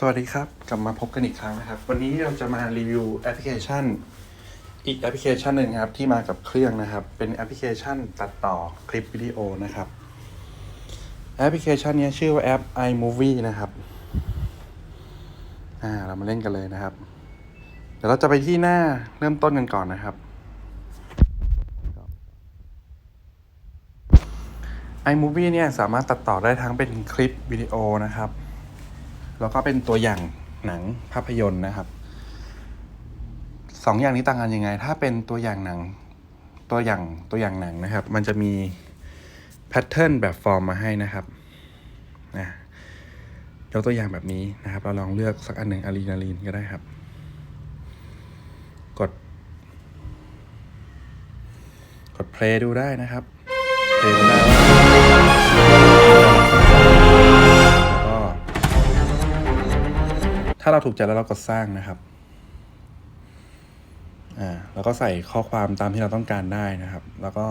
สวัสดีครับ กลับมาพบกันอีกครั้งนะครับ วันนี้เราจะมารีวิวแอปพลิเคชัน อีกแอปพลิเคชันหนึ่งครับ ที่มากับเครื่องนะครับ เป็นแอปพลิเคชันตัดต่อคลิปวิดีโอนะครับ แอปพลิเคชันนี้ชื่อว่าแอป iMovie นะครับอ่าเรามาเล่นกันเลยนะครับ เดี๋ยวเราจะไปที่หน้าเริ่มต้นกันก่อนนะครับ iMovie เนี่ยสามารถตัดต่อได้ทั้งเป็นคลิปวิดีโอนะครับ แล้วก็เป็นตัวอย่างหนังภาพยนตร์นะครับสองอย่างนี้ต่างกันยังไง ถ้าเป็นตัวอย่างหนังตัวอย่างตัวอย่างหนังนะครับ มันจะมีแพทเทิร์นแบบฟอร์มมาให้นะครับนะยกตัวอย่างแบบนี้นะครับ เราลองเลือกสักอันหนึ่งอะดรีนาลีนก็ได้ครับ กด กดเพลย์ดูได้นะครับเพลย์ดูได้ ถ้าเราถูกใจแล้วเรากดสร้างนะครับอ่าแล้วก็ใส่ข้อความตามที่เราต้องการได้นะครับ แล้วก็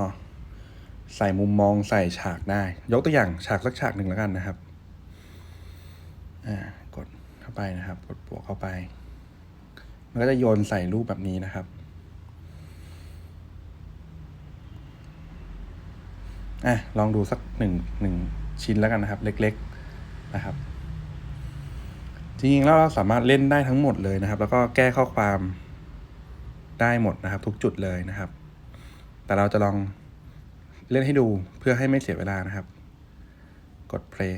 ใส่มุมมองใส่ฉากได้ ยกตัวอย่างฉากสักฉากหนึ่งแล้วกันนะครับอ่ากดเข้าไปนะครับ กดบวกเข้าไป มันก็จะโยนใส่รูปแบบนี้นะครับอะลองดูสักหนึ่งหนึ่งชิ้นแล้วกันนะครับ เล็ก ๆนะครับ ริงๆแล้วเราสามารถเล่นได้ทั้งหมดเลยนะครับ แล้วก็แก้ข้อความได้หมดนะครับ ทุกจุดเลยนะครับ แต่เราจะลองเล่นให้ดูเพื่อให้ไม่เสียเวลานะครับ กด play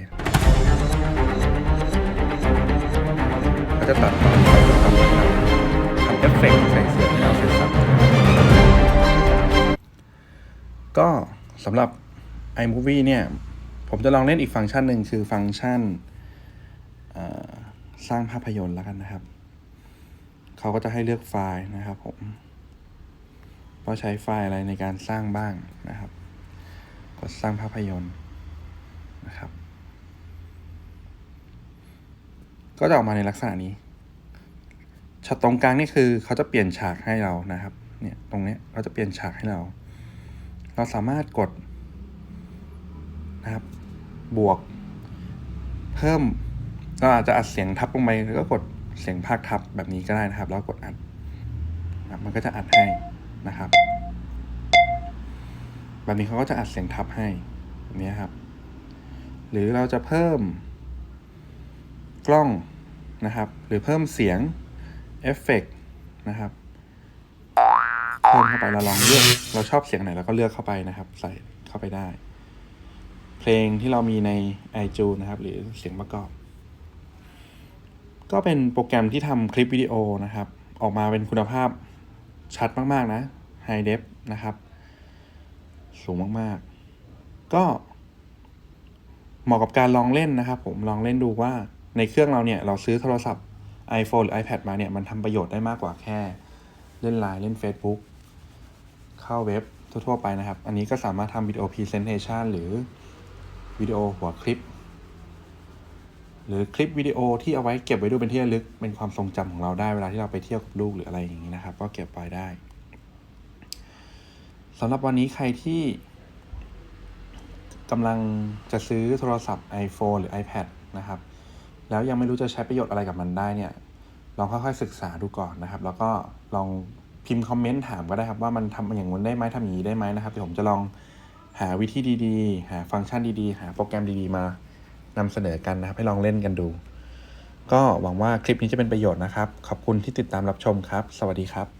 ก็จะตัดต่อไปนทำเอฟเฟกต์ใส่เสียงให้เราเสร็จสับก็สำหรับ iMovie เนี่ย ผมจะลองเล่นอีกฟังก์ชันหนึ่งคือฟังก์ชัน สร้างภาพยนตร์แล้วกันนะครับ เขาก็จะให้เลือกไฟล์นะครับผมว่าใช้ไฟล์อะไรในการสร้างบ้างนะครับ กดสร้างภาพยนตร์นะครับ ก็จะออกมาในลักษณะนี้ช็อตตรงกลางนี่คือเขาจะเปลี่ยนฉากให้เรานะครับ เนี่ยตรงนี้เขาจะเปลี่ยนฉากให้เรา เราสามารถกดนะครับ บวก เพิ่ม เราอาจจะอัดเสียงทับลงไปแล้วก็กดเสียงภาคทับแบบนี้ก็ได้นะครับ แล้วกดอัดนะครับมันก็จะอัดให้นะครับ แบบนี้เขาก็จะอัดเสียงทับให้แบบนี้ครับ หรือเราจะเพิ่มกล้องนะครับ หรือเพิ่มเสียงเอฟเฟกต์นะครับเพิ่มเข้าไปเราลองเลือกเราชอบเสียงไหนเราก็เลือกเข้าไปนะครับ ใส่เข้าไปได้ เพลงที่เรามีใน iTunes นะครับ หรือเสียงประกอบ ก็เป็นโปรแกรมที่ทำคลิปวิดีโอนะครับ ออกมาเป็นคุณภาพชัดมาก ๆ นะ High Def นะครับ สูงมาก ๆ ก็เหมาะกับการลองเล่นนะครับผมลองเล่นดูว่าในเครื่องเราเนี่ย เราซื้อโทรศัพท์ iPhone หรือ iPad มาเนี่ย มันทำประโยชน์ได้มากกว่าแค่ เล่นไลน์เล่น Facebook เข้าเว็บทั่ว ๆ ไปนะครับ อันนี้ก็สามารถทำวิดีโอ Presentation หรือวิดีโอหัวคลิป หรือคลิปวิดีโอที่เอาไว้เก็บไว้ดูเป็นที่ระลึก เป็นความทรงจำของเราได้เวลาที่เราไปเที่ยวกับลูกหรืออะไรอย่างนี้นะครับ ก็เก็บไว้ได้สำหรับวันนี้ใครที่กำลังจะซื้อโทรศัพท์ iPhone หรือ iPad นะครับ แล้วยังไม่รู้จะใช้ประโยชน์อะไรกับมันได้เนี่ย ลองค่อยๆศึกษาดูก่อนนะครับ แล้วก็ลองพิมพ์คอมเมนต์ถามก็ได้ครับว่ามันทำอย่างนู้นได้ไหมทำอย่างนี้ได้ไหมนะครับเดี๋ยวผมจะลองหาวิธีดีๆ หาฟังก์ชันดีๆ หาโปรแกรมดีๆ มา นำเสนอกันนะครับให้ลองเล่นกันดู ก็หวังว่าคลิปนี้จะเป็นประโยชน์นะครับ ขอบคุณที่ติดตามรับชมครับ สวัสดีครับ